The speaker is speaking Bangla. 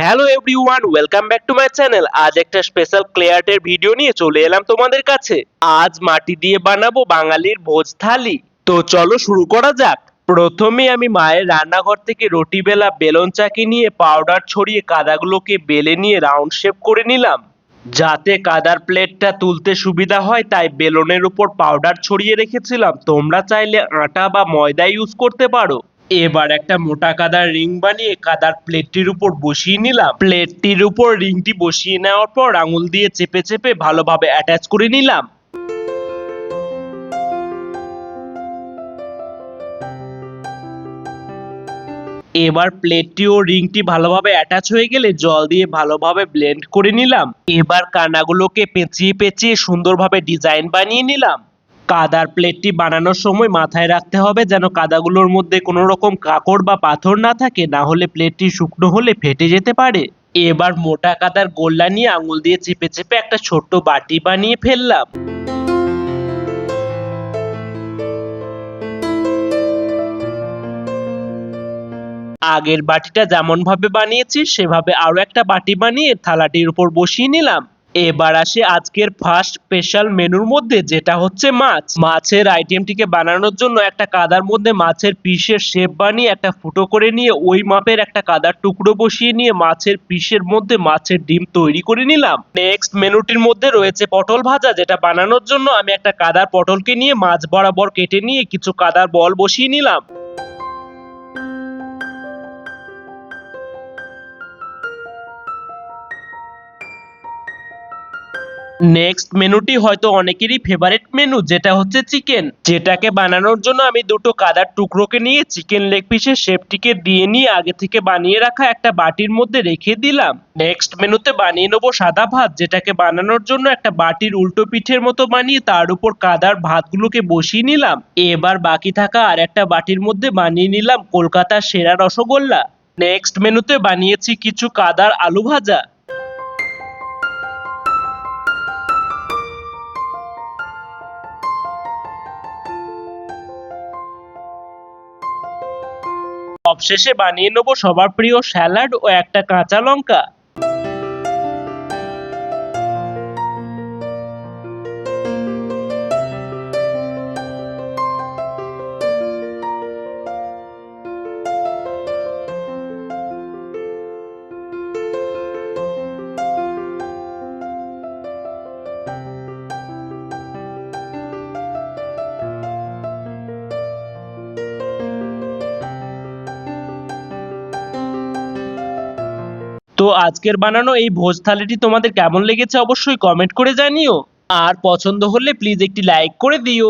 Hello everyone welcome back to my channel আজ একটা স্পেশাল ক্লেয়ার্টের ভিডিও নিয়ে চলে এলাম তোমাদের কাছে। আজ মাটি দিয়ে বানাবো বাঙালির ভোজ থালি। তো চলো শুরু করা যাক। প্রথমে আমি মায়ের রান্নাঘর থেকে রুটি বেলা বেলন চাকি নিয়ে পাউডার ছড়িয়ে কাদাগুলোকে বেলে নিয়ে রাউন্ড শেপ করে নিলাম। যাতে কাদার প্লেটটা তুলতে সুবিধা হয়, তাই বেলনের উপর পাউডার ছড়িয়ে রেখেছিলাম। তোমরা চাইলে আটা বা ময়দা ইউজ করতে পারো। এবার একটা মোটা কাদার রিং বানিয়ে কাদার প্লেটটির উপর বসিয়ে নিলাম। প্লেটটির উপর রিংটি বসিয়ে নেওয়ার পর আঙুল দিয়ে চেপে চেপে ভালোভাবে অ্যাটাচ করে নিলাম। এবার প্লেটটি ও রিংটি ভালোভাবে অ্যাটাচ হয়ে গেলে জল দিয়ে ভালোভাবে ব্লেন্ড করে নিলাম। এবার কানাগুলোকে পেঁচিয়ে পেঁচিয়ে সুন্দরভাবে ডিজাইন বানিয়ে নিলাম। কাদার প্লেটটি বানানোর সময় মাথায় রাখতে হবে যেন কাদাগুলোর মধ্যে কোনো রকম কাকড় বা পাথর না থাকে, না হলে প্লেটটি শুকনো হলে ফেটে যেতে পারে। এবার মোটা কাদার গোল্লা নিয়ে আঙুল দিয়ে চেপে চেপে একটা ছোট্ট বাটি বানিয়ে ফেললাম। আগের বাটিটা যেমন ভাবে বানিয়েছি, সেভাবে আরও একটা বাটি বানিয়ে থালাটির উপর বসিয়ে নিলাম। এবার আসে আজকের ফার্স্ট স্পেশাল মেনুর মধ্যে, যেটা হচ্ছে মাছ। মাছের আইটেমটিকে বানানোর জন্য একটা কাদার মধ্যে মাছের পিসের শেপ বানিয়ে একটা ফুটো করে নিয়ে, ওই মাপের একটা কাদার টুকরো বসিয়ে নিয়ে মাছের পিসের মধ্যে মাছের ডিম তৈরি করে নিলাম। নেক্সট মেনুটির মধ্যে রয়েছে পটল ভাজা, যেটা বানানোর জন্য আমি একটা কাদার পটলকে নিয়ে মাছ বরাবর কেটে নিয়ে কিছু কাদার বল বসিয়ে নিলাম। নেক্সট মেনুটি হয়তো অনেকেরই ফেভারিট মেনু যেটা হচ্ছে চিকেন যেটাকে বানানোর জন্য আমি দুটো কাদার টুকরোকে নিয়ে চিকেন লেগ পিসের শেপটিকে দিয়ে নিয়ে আগে থেকে বানিয়ে রাখা একটা বাটির মধ্যে রেখে দিলাম। নেক্সট মেনুতে বানিয়ে নেব সাদা ভাত, যেটাকে বানানোর জন্য একটা বাটির উল্টো পিঠের মতো বানিয়ে তার উপর কাদার ভাতগুলোকে বসিয়ে নিলাম। এবার বাকি থাকা আর একটা বাটির মধ্যে বানিয়ে নিলাম কলকাতার সেরা রসগোল্লা। নেক্সট মেনুতে বানিয়েছি কিছু কাদার আলু ভাজা। সবশেষে বানিয়ে নেব সবার প্রিয় স্যালাড ও একটা কাঁচা লঙ্কা। তো আজকের বানানো এই ভোজ থালিটি তোমাদের কেমন লেগেছে অবশ্যই কমেন্ট করে জানিও। আর পছন্দ হলে প্লিজ একটি লাইক করে দিও।